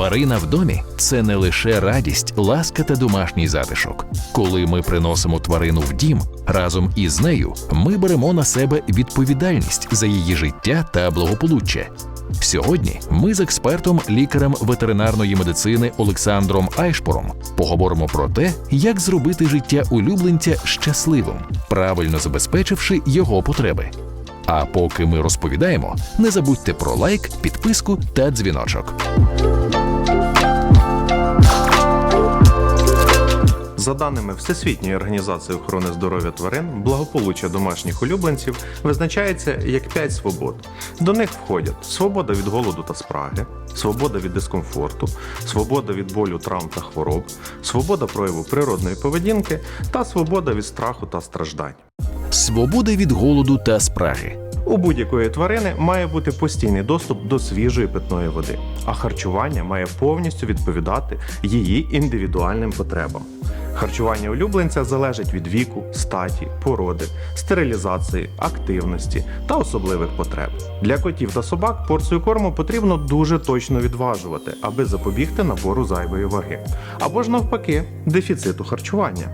Тварина в домі це не лише радість, ласка та домашній затишок. Коли ми приносимо тварину в дім, разом із нею ми беремо на себе відповідальність за її життя та благополуччя. Сьогодні ми з експертом, лікарем ветеринарної медицини Олександром Айшпором поговоримо про те, як зробити життя улюбленця щасливим, правильно забезпечивши його потреби. А поки ми розповідаємо, не забудьте про лайк, підписку та дзвіночок. За даними Всесвітньої організації охорони здоров'я тварин, благополуччя домашніх улюбленців визначається як 5 свобод. До них входять свобода від голоду та спраги, свобода від дискомфорту, свобода від болю, травм та хвороб, свобода прояву природної поведінки та свобода від страху та страждань. Свобода від голоду та спраги. У будь-якої тварини має бути постійний доступ до свіжої питної води, а харчування має повністю відповідати її індивідуальним потребам. Харчування улюбленця залежить від віку, статі, породи, стерилізації, активності та особливих потреб. Для котів та собак порцію корму потрібно дуже точно відважувати, аби запобігти набору зайвої ваги, або ж навпаки, дефіциту харчування.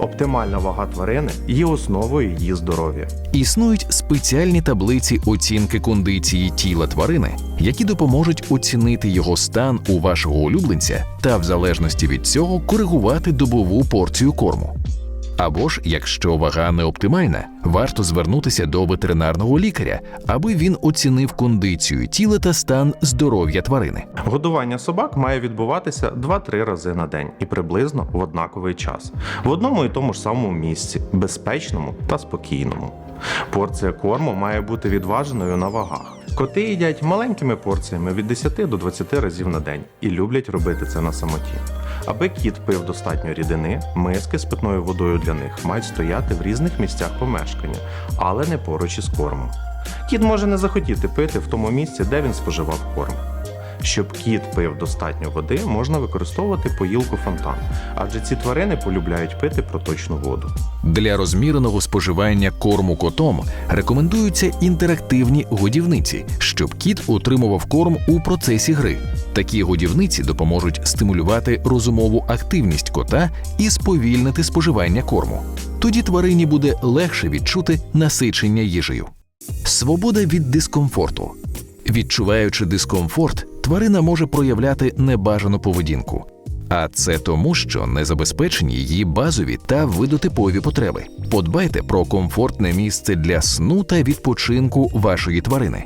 Оптимальна вага тварини є основою її здоров'я. Існують спеціальні таблиці оцінки кондиції тіла тварини, які допоможуть оцінити його стан у вашого улюбленця та, в залежності від цього, коригувати добову порцію корму. Або ж, якщо вага не оптимальна, варто звернутися до ветеринарного лікаря, аби він оцінив кондицію тіла та стан здоров'я тварини. Годування собак має відбуватися 2-3 рази на день і приблизно в однаковий час, в одному і тому ж самому місці, безпечному та спокійному. Порція корму має бути відваженою на вагах. Коти їдять маленькими порціями від 10 до 20 разів на день і люблять робити це на самоті. Аби кіт пив достатньо рідини, миски з питною водою для них мають стояти в різних місцях помешкання, але не поруч із кормом. Кіт може не захотіти пити в тому місці, де він споживав корм. Щоб кіт пив достатньо води, можна використовувати поїлку фонтан, адже ці тварини полюбляють пити проточну воду. Для розміреного споживання корму котом рекомендуються інтерактивні годівниці, щоб кіт отримував корм у процесі гри. Такі годівниці допоможуть стимулювати розумову активність кота і сповільнити споживання корму. Тоді тварині буде легше відчути насичення їжею. Свобода від дискомфорту. Відчуваючи дискомфорт, тварина може проявляти небажану поведінку. А це тому, що не забезпечені її базові та видотипові потреби. Подбайте про комфортне місце для сну та відпочинку вашої тварини.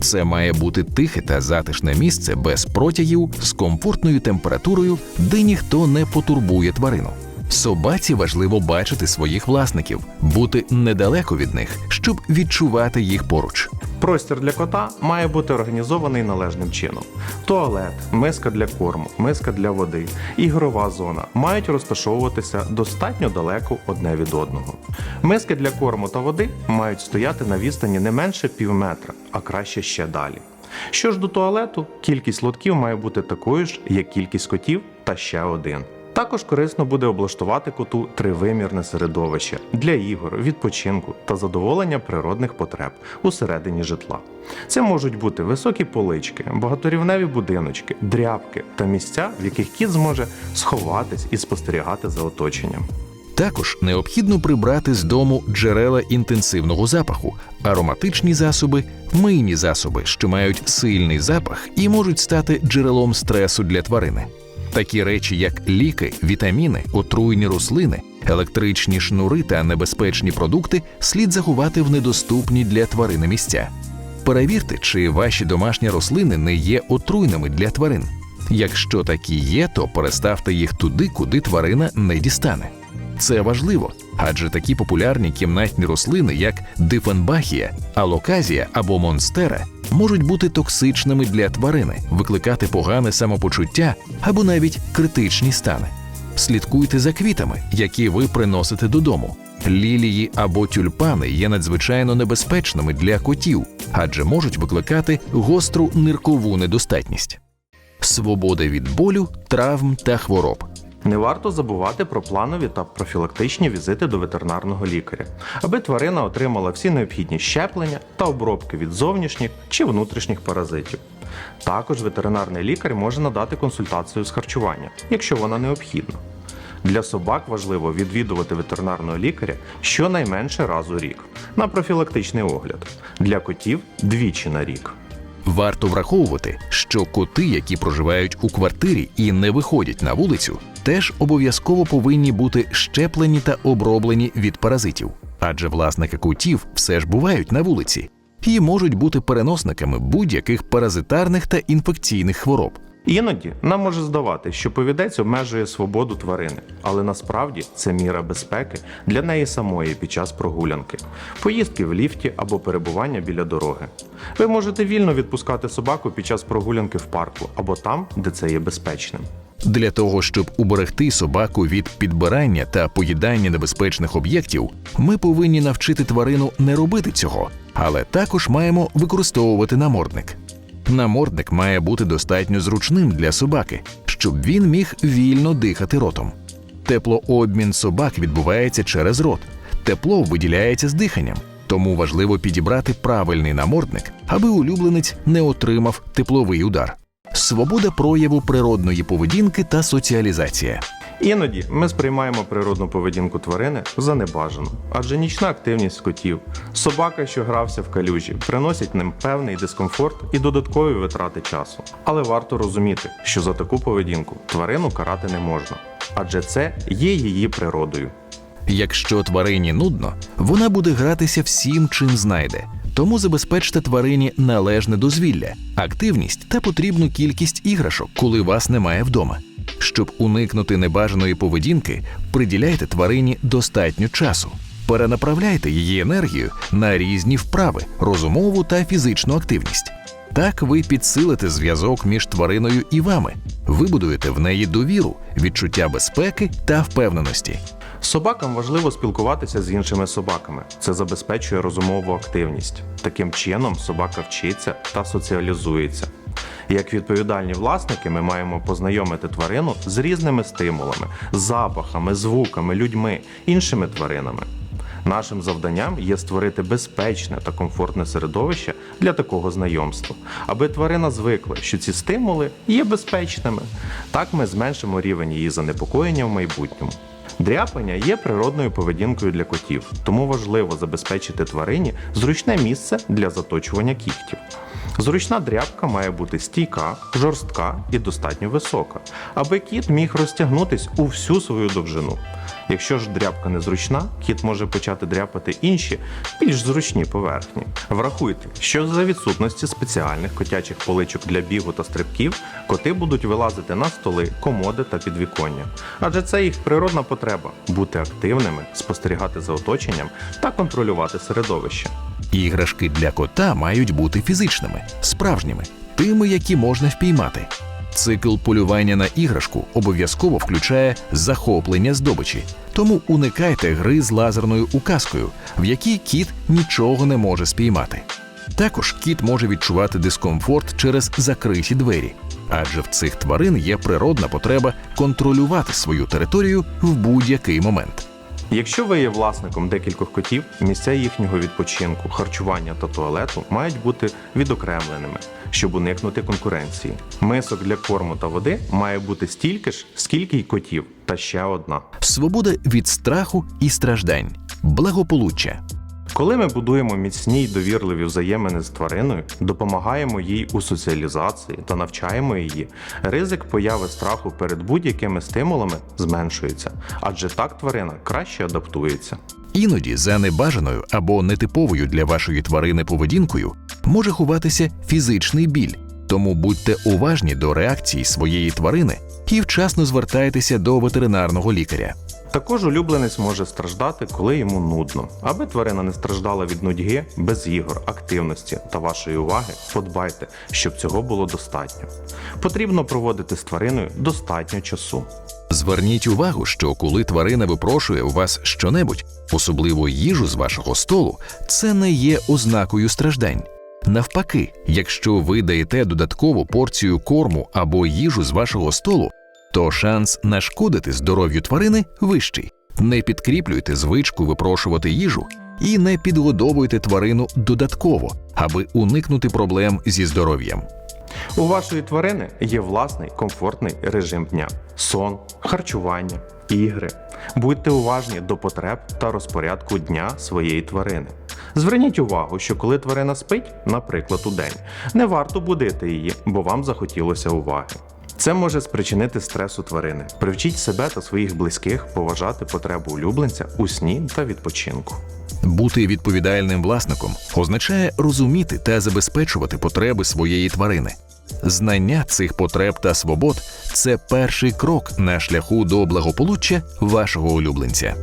Це має бути тихе та затишне місце без протягів з комфортною температурою, де ніхто не потурбує тварину. Собаці важливо бачити своїх власників, бути недалеко від них, щоб відчувати їх поруч. Простір для кота має бути організований належним чином. Туалет, миска для корму, миска для води, ігрова зона мають розташовуватися достатньо далеко одне від одного. Миски для корму та води мають стояти на відстані не менше пів метра, а краще ще далі. Що ж до туалету, кількість лотків має бути такою ж, як кількість котів та ще один. Також корисно буде облаштувати коту тривимірне середовище для ігор, відпочинку та задоволення природних потреб усередині житла. Це можуть бути високі полички, багаторівневі будиночки, дрябки та місця, в яких кіт зможе сховатись і спостерігати за оточенням. Також необхідно прибрати з дому джерела інтенсивного запаху, ароматичні засоби, мийні засоби, що мають сильний запах і можуть стати джерелом стресу для тварини. Такі речі, як ліки, вітаміни, отруйні рослини, електричні шнури та небезпечні продукти, слід заховати в недоступні для тварини місця. Перевірте, чи ваші домашні рослини не є отруйними для тварин. Якщо такі є, то переставте їх туди, куди тварина не дістане. Це важливо, адже такі популярні кімнатні рослини, як дифенбахія, алоказія або монстера, можуть бути токсичними для тварини, викликати погане самопочуття або навіть критичні стани. Слідкуйте за квітами, які ви приносите додому. Лілії або тюльпани є надзвичайно небезпечними для котів, адже можуть викликати гостру ниркову недостатність. Свобода від болю, травм та хвороб. Не варто забувати про планові та профілактичні візити до ветеринарного лікаря, аби тварина отримала всі необхідні щеплення та обробки від зовнішніх чи внутрішніх паразитів. Також ветеринарний лікар може надати консультацію з харчування, якщо вона необхідна. Для собак важливо відвідувати ветеринарного лікаря щонайменше раз у рік на профілактичний огляд. Для котів двічі на рік. Варто враховувати, що коти, які проживають у квартирі і не виходять на вулицю, теж обов'язково повинні бути щеплені та оброблені від паразитів. Адже власники кутів все ж бувають на вулиці і можуть бути переносниками будь-яких паразитарних та інфекційних хвороб. Іноді нам може здавати, що повідець обмежує свободу тварини, але насправді це міра безпеки для неї самої під час прогулянки, поїздки в ліфті або перебування біля дороги. Ви можете вільно відпускати собаку під час прогулянки в парку або там, де це є безпечним. Для того, щоб уберегти собаку від підбирання та поїдання небезпечних об'єктів, ми повинні навчити тварину не робити цього, але також маємо використовувати намордник. Намордник має бути достатньо зручним для собаки, щоб він міг вільно дихати ротом. Теплообмін собак відбувається через рот. Тепло виділяється з диханням, тому важливо підібрати правильний намордник, аби улюбленець не отримав тепловий удар. Свобода прояву природної поведінки та соціалізація. Іноді ми сприймаємо природну поведінку тварини за небажану, адже нічна активність котів, собака, що грався в калюжі, приносять ним певний дискомфорт і додаткові витрати часу. Але варто розуміти, що за таку поведінку тварину карати не можна, адже це є її природою. Якщо тварині нудно, вона буде гратися всім, чим знайде. Тому забезпечте тварині належне дозвілля, активність та потрібну кількість іграшок, коли вас немає вдома. Щоб уникнути небажаної поведінки, приділяйте тварині достатньо часу. Перенаправляйте її енергію на різні вправи, розумову та фізичну активність. Так ви підсилите зв'язок між твариною і вами, вибудуєте в неї довіру, відчуття безпеки та впевненості. Собакам важливо спілкуватися з іншими собаками. Це забезпечує розумову активність. Таким чином собака вчиться та соціалізується. Як відповідальні власники, ми маємо познайомити тварину з різними стимулами, запахами, звуками, людьми, іншими тваринами. Нашим завданням є створити безпечне та комфортне середовище для такого знайомства, аби тварина звикла, що ці стимули є безпечними. Так ми зменшимо рівень її занепокоєння в майбутньому. Дряпання є природною поведінкою для котів, тому важливо забезпечити тварині зручне місце для заточування кігтів. Зручна дряпка має бути стійка, жорстка і достатньо висока, аби кіт міг розтягнутись у всю свою довжину. Якщо ж дряпка незручна, кіт може почати дряпати інші, більш зручні поверхні. Врахуйте, що за відсутності спеціальних котячих поличок для бігу та стрибків, коти будуть вилазити на столи, комоди та підвіконня. Адже це їх природна потреба бути активними, спостерігати за оточенням та контролювати середовище. Іграшки для кота мають бути фізичними, справжніми, тими, які можна впіймати. Цикл полювання на іграшку обов'язково включає захоплення здобичі, тому уникайте гри з лазерною указкою, в якій кіт нічого не може спіймати. Також кіт може відчувати дискомфорт через закриті двері, адже в цих тварин є природна потреба контролювати свою територію в будь-який момент. Якщо ви є власником декількох котів, місця їхнього відпочинку, харчування та туалету мають бути відокремленими, щоб уникнути конкуренції. Мисок для корму та води має бути стільки ж, скільки й котів, та ще одна. Свобода від страху і страждань, благополуччя. Коли ми будуємо міцні й довірливі взаємини з твариною, допомагаємо їй у соціалізації та навчаємо її, ризик появи страху перед будь-якими стимулами зменшується, адже так тварина краще адаптується. Іноді за небажаною або нетиповою для вашої тварини поведінкою може ховатися фізичний біль, тому будьте уважні до реакції своєї тварини і вчасно звертайтеся до ветеринарного лікаря. Також улюбленець може страждати, коли йому нудно. Аби тварина не страждала від нудьги, без ігор, активності та вашої уваги, подбайте, щоб цього було достатньо. Потрібно проводити з твариною достатньо часу. Зверніть увагу, що коли тварина випрошує у вас щонебудь, особливо їжу з вашого столу, це не є ознакою страждань. Навпаки, якщо ви даєте додаткову порцію корму або їжу з вашого столу, то шанс нашкодити здоров'ю тварини вищий. Не підкріплюйте звичку випрошувати їжу і не підгодовуйте тварину додатково, аби уникнути проблем зі здоров'ям. У вашої тварини є власний комфортний режим дня: сон, харчування, ігри. Будьте уважні до потреб та розпорядку дня своєї тварини. Зверніть увагу, що коли тварина спить, наприклад, у день, не варто будити її, бо вам захотілося уваги. Це може спричинити стрес у тварини. Привчіть себе та своїх близьких поважати потребу улюбленця у сні та відпочинку. Бути відповідальним власником означає розуміти та забезпечувати потреби своєї тварини. Знання цих потреб та свобод це перший крок на шляху до благополуччя вашого улюбленця.